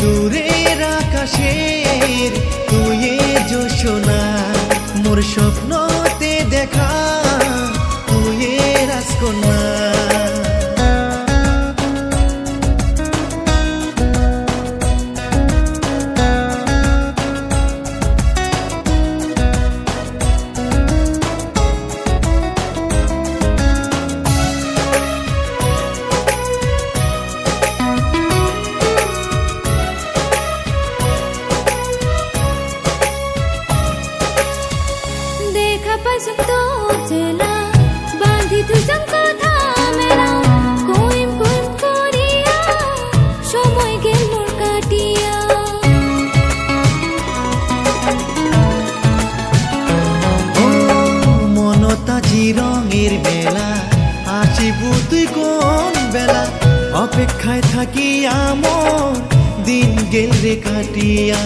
দূরের আকাশের তুই জোসনা মোর স্বপ্নতে দেখা তুই রাজকন্যা। অপেক্ষায় থাকি আমন দিন গেলে কাটিয়া।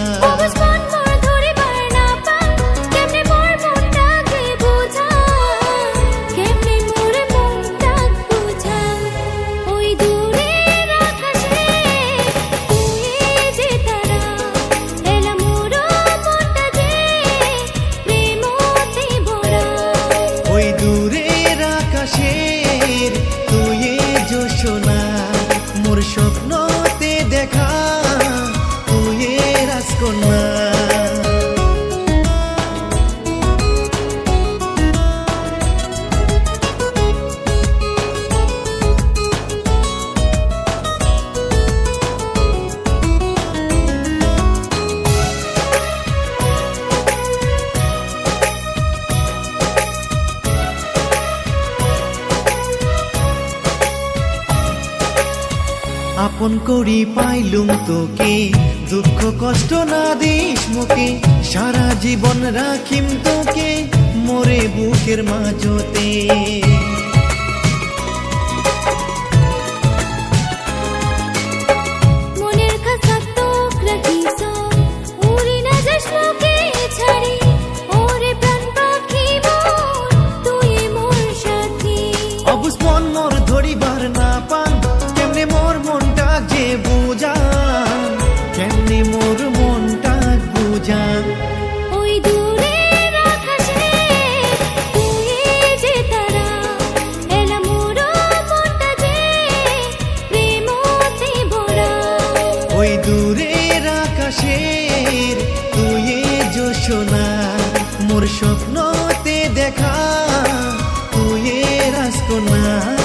আপন করি পাইলুম তোকে। দুঃখ কষ্ট না দিস মুখে, সারা জীবন রাখিম তোকে, মোরে বুকের মাঝতে। স্বপ্নতে দেখা তুই রাজকন্যা।